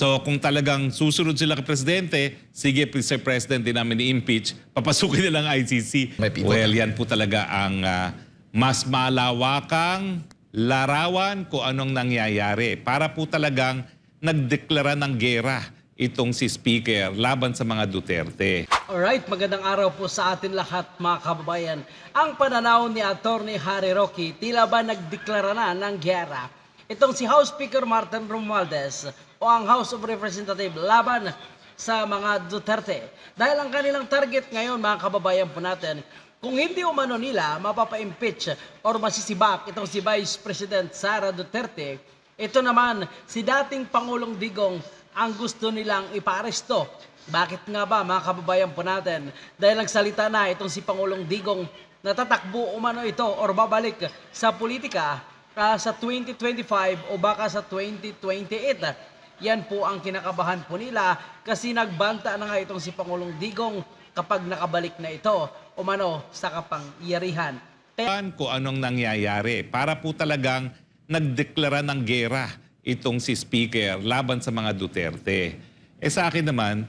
So kung talagang susunod sila kay Presidente, sige, Mr. President, din namin i-impeach, papasukin nila ang ICC. Well, yan po talaga ang ah, mas malawakang larawan kung anong nangyayari. Para po talagang nagdeklara ng gera itong si Speaker laban sa mga Duterte. Alright, magandang araw po sa atin lahat mga kababayan. Ang pananaw ni Attorney Harry Roque tila ba nagdeklara na ng gyera. Itong si House Speaker Martin Romualdez o ang House of Representatives laban sa mga Duterte. Dahil ang kanilang target ngayon mga kababayan po natin, kung hindi umano nila mapapa-impeach or masisibak itong si Vice President Sara Duterte, ito naman si dating Pangulong Digong ang gusto nilang iparesto. Bakit nga ba mga kababayan po natin? Dahil nagsalita na itong si Pangulong Digong na tatakbo umano ito or babalik sa politika ah, sa 2025 o baka sa 2028. Yan po ang kinakabahan po nila kasi nagbanta na nga itong si Pangulong Digong kapag nakabalik na ito umano sa kapangyarihan. Kaya kung anong nangyayari para po talagang nagdeklara ng gera itong si Speaker laban sa mga Duterte. Eh sa akin naman,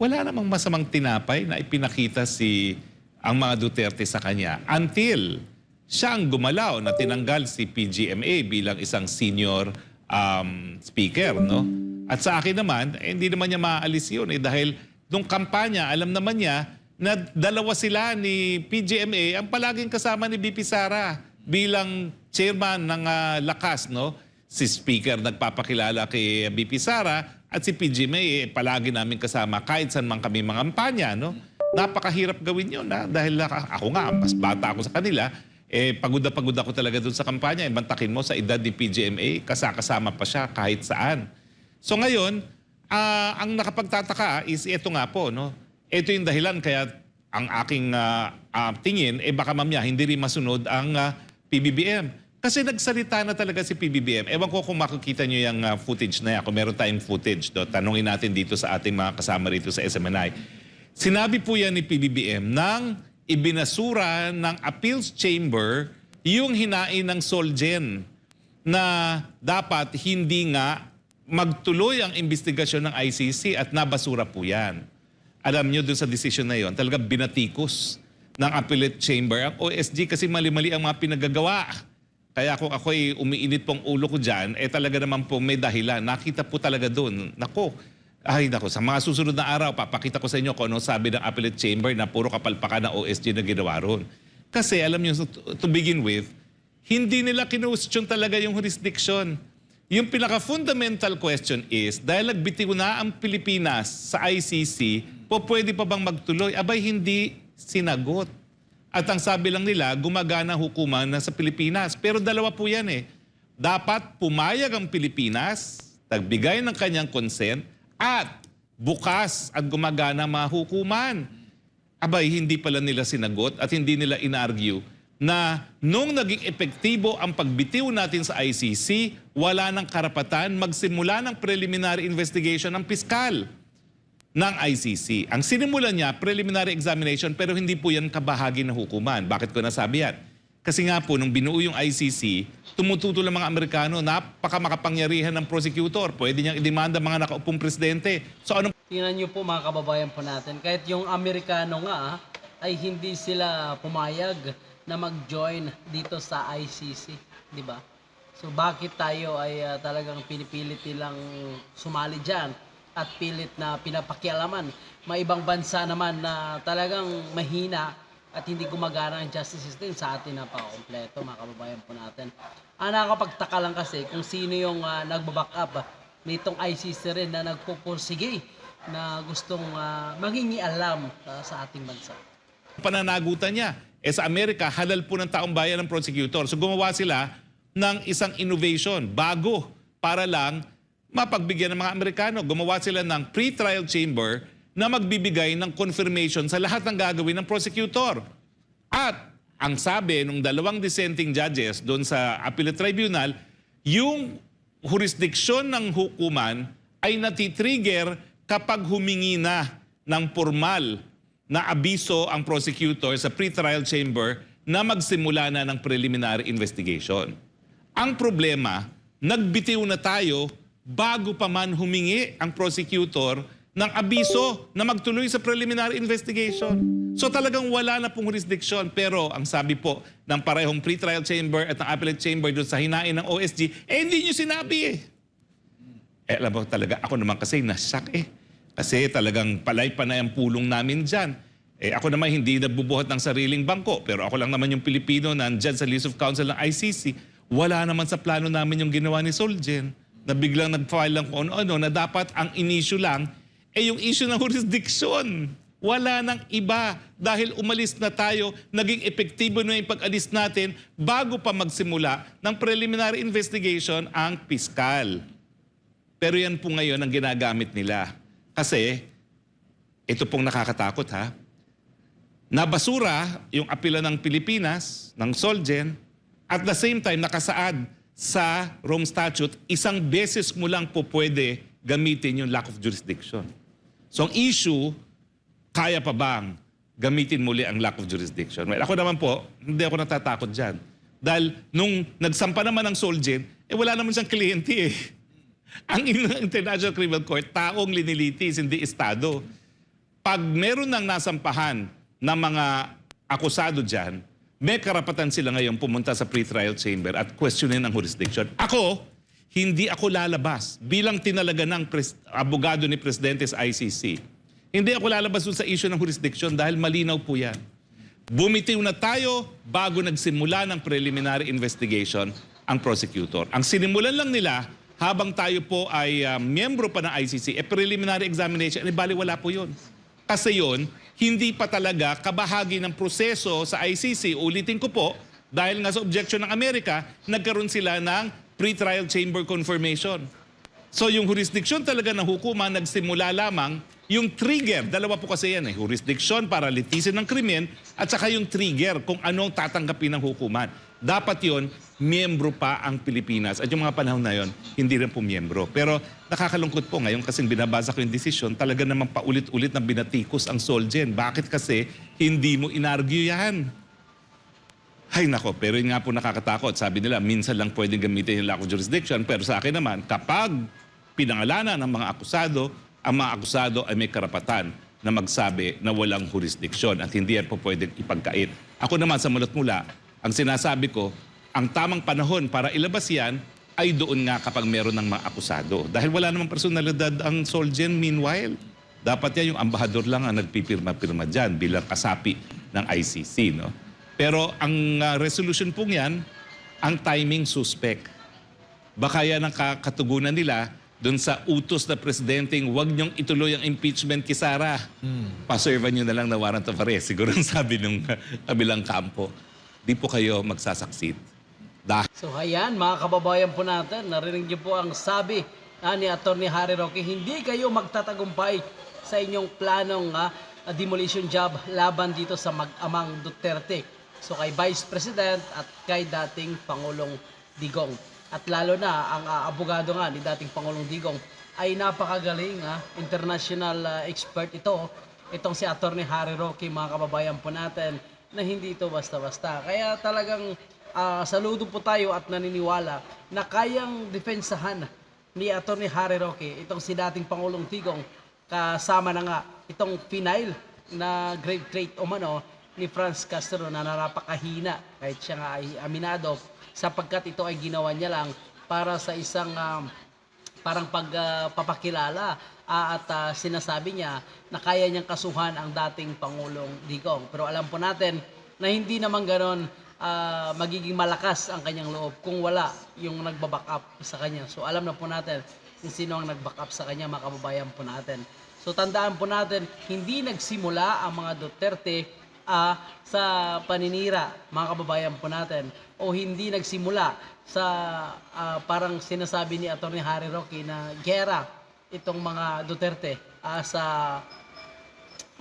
wala namang masamang tinapay na ipinakita si ang mga Duterte sa kanya until siya ang gumalaw na tinanggal si PGMA bilang isang senior um, speaker, no? At sa akin naman, eh, hindi naman niya maaalis yun eh, dahil nung kampanya, alam naman niya na dalawa sila ni PGMA ang palaging kasama ni BP Sara bilang chairman ng ah, lakas, no? Si Speaker nagpapakilala kay BP Sara at si PGMA eh, palagi namin kasama kahit saan man kami mangampanya, no? Napakahirap gawin yun, na dahil ah, ako nga, mas bata ako sa kanila, eh, pagod na pagod ako talaga doon sa kampanya. Eh, bantakin mo sa edad ni PGMA, kasakasama pa siya kahit saan. So ngayon, ah, ang nakapagtataka is ito nga po, no? Ito yung dahilan kaya ang aking ah, ah, tingin, eh baka mamaya hindi rin masunod ang ah, PBBM. Kasi nagsalita na talaga si PBBM. Ewan ko kung makikita nyo yung ah, footage na yan, kung meron tayong footage. Do, tanungin natin dito sa ating mga kasama rito sa SMNI. Sinabi po yan ni PBBM nang ibinasura ng appeals chamber yung hinain ng Solgen na dapat hindi nga magtuloy ang investigasyon ng ICC at nabasura po yan. Alam nyo dun sa decision na yon, talaga binatikos ng appellate chamber ang OSG kasi mali-mali ang mga pinagagawa. Kaya kung ako ay umiinit pong ulo ko dyan, eh talaga naman po may dahilan. Nakita po talaga doon. Nako, ay nako, sa mga susunod na araw, papakita ko sa inyo kung anong sabi ng appellate chamber na puro kapalpakan na OSG na ginawa ron. Kasi alam nyo, to begin with, hindi nila kinustyon talaga yung jurisdiction. Yung pinaka-fundamental question is, dahil nagbitiw na ang Pilipinas sa ICC, po pwede pa bang magtuloy? Abay, hindi sinagot. At ang sabi lang nila, gumagana hukuman na sa Pilipinas. Pero dalawa po yan eh. Dapat pumayag ang Pilipinas, nagbigay ng kanyang consent, at bukas at gumagana mga hukuman. Abay, hindi pala nila sinagot at hindi nila inargue na nung naging epektibo ang pagbitiw natin sa ICC, wala ng karapatan magsimula ng preliminary investigation ng piskal ng ICC. Ang sinimulan niya, preliminary examination, pero hindi po yan kabahagi ng hukuman. Bakit ko nasabi yan? Kasi nga po, nung binuo yung ICC, tumututol ang mga Amerikano, napaka makapangyarihan ng prosecutor. Pwede niyang idemanda mga nakaupong presidente. So ano Tingnan niyo po mga kababayan po natin, kahit yung Amerikano nga ah, ay hindi sila pumayag na mag-join dito sa ICC, di ba? So bakit tayo ay ah, talagang pinipilit nilang sumali diyan at pilit na pinapakialaman? May ibang bansa naman na talagang mahina at hindi gumagana ang justice system sa atin na pa-kompleto mga kababayan po natin. Ang nakakapagtaka lang kasi kung sino yung uh, nagbaback up ah, nitong ICC rin na nagpupursige na gustong uh, mangingi alam ah, sa ating bansa. pananagutan niya. Eh sa Amerika, halal po ng taong bayan ng prosecutor. So gumawa sila ng isang innovation, bago, para lang mapagbigyan ng mga Amerikano. Gumawa sila ng pre-trial chamber na magbibigay ng confirmation sa lahat ng gagawin ng prosecutor. At ang sabi ng dalawang dissenting judges doon sa appellate tribunal, yung jurisdiction ng hukuman ay natitrigger kapag humingi na ng formal na abiso ang prosecutor sa pre-trial chamber na magsimula na ng preliminary investigation. Ang problema, nagbitiw na tayo bago pa man humingi ang prosecutor ng abiso na magtuloy sa preliminary investigation. So talagang wala na pong jurisdiction. Pero ang sabi po ng parehong pretrial chamber at ng appellate chamber doon sa hinain ng OSG, eh hindi nyo sinabi eh. Eh, alam mo talaga, ako naman kasi nasyak eh. Kasi talagang palay-panay ang pulong namin dyan. Eh, ako naman hindi nagbubuhat ng sariling bangko, pero ako lang naman yung Pilipino na andyan sa list of counsel ng ICC. Wala naman sa plano namin yung ginawa ni Solgen na biglang nag-file lang kung ano-ano na dapat ang in-issue lang eh yung issue ng jurisdiction. Wala nang iba dahil umalis na tayo, naging epektibo na yung pag-alis natin bago pa magsimula ng preliminary investigation ang piskal. Pero yan po ngayon ang ginagamit nila. Kasi, ito pong nakakatakot ha. Nabasura yung apela ng Pilipinas, ng Solgen, at the same time nakasaad sa Rome Statute, isang beses mo lang po pwede gamitin yung lack of jurisdiction. So ang issue, kaya pa bang gamitin muli ang lack of jurisdiction? Well, ako naman po, hindi ako natatakot dyan. Dahil nung nagsampa naman ng Solgen, eh wala naman siyang kliyente eh. Ang in- International Criminal Court, taong linilitis, hindi estado. Pag meron nang nasampahan ng mga akusado dyan, may karapatan sila ngayon pumunta sa pre-trial chamber at questionin ang jurisdiction. Ako, hindi ako lalabas bilang tinalaga ng abogado ni Presidente sa ICC. Hindi ako lalabas sa issue ng jurisdiction dahil malinaw po yan. Bumitiw na tayo bago nagsimula ng preliminary investigation ang prosecutor. Ang sinimulan lang nila habang tayo po ay ah, miyembro pa ng ICC, eh preliminary examination, eh bali wala po yun. Kasi yun, hindi pa talaga kabahagi ng proseso sa ICC. Ulitin ko po, dahil nga sa objection ng Amerika, nagkaroon sila ng pre-trial chamber confirmation. So yung jurisdiction talaga ng hukuman nagsimula lamang yung trigger, dalawa po kasi yan eh, jurisdiction para litisin ng krimen at saka yung trigger kung anong tatanggapin ng hukuman. Dapat yon miyembro pa ang Pilipinas. At yung mga panahon na yon, hindi rin po miyembro. Pero nakakalungkot po ngayon kasi binabasa ko yung desisyon, talaga naman paulit-ulit na binatikos ang Solgen. Bakit kasi hindi mo inargue yan? Ay nako, pero yun nga po nakakatakot. Sabi nila, minsan lang pwedeng gamitin yung lack of jurisdiction. Pero sa akin naman, kapag pinangalanan ng mga akusado, ang mga akusado ay may karapatan na magsabi na walang jurisdiction at hindi yan po pwedeng ipagkait. Ako naman sa mulat mula, ang sinasabi ko, ang tamang panahon para ilabas yan ay doon nga kapag meron ng mga akusado. Dahil wala namang personalidad ang Solgen meanwhile. Dapat yan yung ambahador lang ang nagpipirma-pirma dyan bilang kasapi ng ICC. No? Pero ang uh, resolution pong yan, ang timing suspect. Baka yan ang ka- katugunan nila doon sa utos na presidenteng huwag niyong ituloy ang impeachment kay Sara. Paservan niyo na lang na warrant of arrest. Siguro ang sabi ng kabilang kampo. Di po kayo magsasaksit. Dahil So ayan, mga kababayan po natin, narinig niyo po ang sabi ah, ni Atty. Harry Roque, hindi kayo magtatagumpay sa inyong planong ah, demolition job laban dito sa mag-amang Duterte. So kay Vice President at kay dating Pangulong Digong. At lalo na ang ah, abogado nga ni dating Pangulong Digong ay napakagaling, ah, international ah, expert ito. Itong si Atty. Harry Roque, mga kababayan po natin, na hindi ito basta-basta. Kaya talagang ah, saludo po tayo at naniniwala na kayang depensahan ni Atty. Harry Roque itong si dating Pangulong Tigong kasama na nga itong final na grave trait o mano ni Franz Castro na narapakahina kahit siya nga ay aminado sapagkat ito ay ginawa niya lang para sa isang um, parang pagpapakilala at ah, sinasabi niya na kaya niyang kasuhan ang dating Pangulong Digong. Pero alam po natin na hindi naman ganon ah, magiging malakas ang kanyang loob kung wala yung nagbaback up sa kanya. So alam na po natin kung sino ang nag-back up sa kanya, mga kababayan po natin. So tandaan po natin, hindi nagsimula ang mga Duterte ah, sa paninira, mga kababayan po natin, o hindi nagsimula sa ah, parang sinasabi ni Atty. Harry Roque na gera itong mga Duterte ah, sa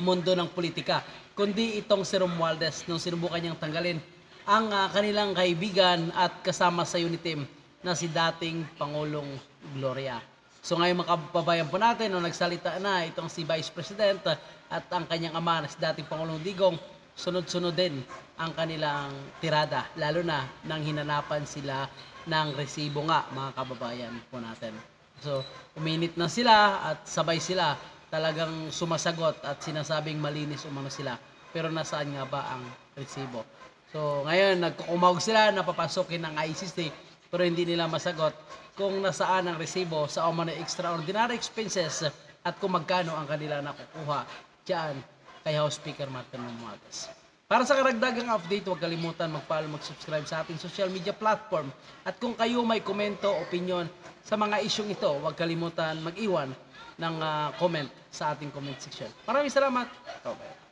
mundo ng politika, kundi itong si Romualdez nung sinubukan niyang tanggalin ang ah, kanilang kaibigan at kasama sa unit team na si dating Pangulong Gloria. So ngayon mga kababayan po natin, nung nagsalita na itong si Vice President at ang kanyang ama na si dating Pangulong Digong, sunod-sunod din ang kanilang tirada, lalo na nang hinanapan sila ng resibo nga mga kababayan po natin. So, uminit na sila at sabay sila talagang sumasagot at sinasabing malinis umano sila. Pero nasaan nga ba ang resibo? So, ngayon, nagkukumawag sila na papasukin ng ICC pero hindi nila masagot kung nasaan ang resibo sa umano extraordinary expenses at kung magkano ang kanila nakukuha dyan kay House Speaker Martin Romualdez. Para sa karagdagang update, huwag kalimutan mag-follow, mag-subscribe sa ating social media platform. At kung kayo may komento, opinion sa mga isyong ito, huwag kalimutan mag-iwan ng ah, comment sa ating comment section. Maraming salamat. Bye-bye.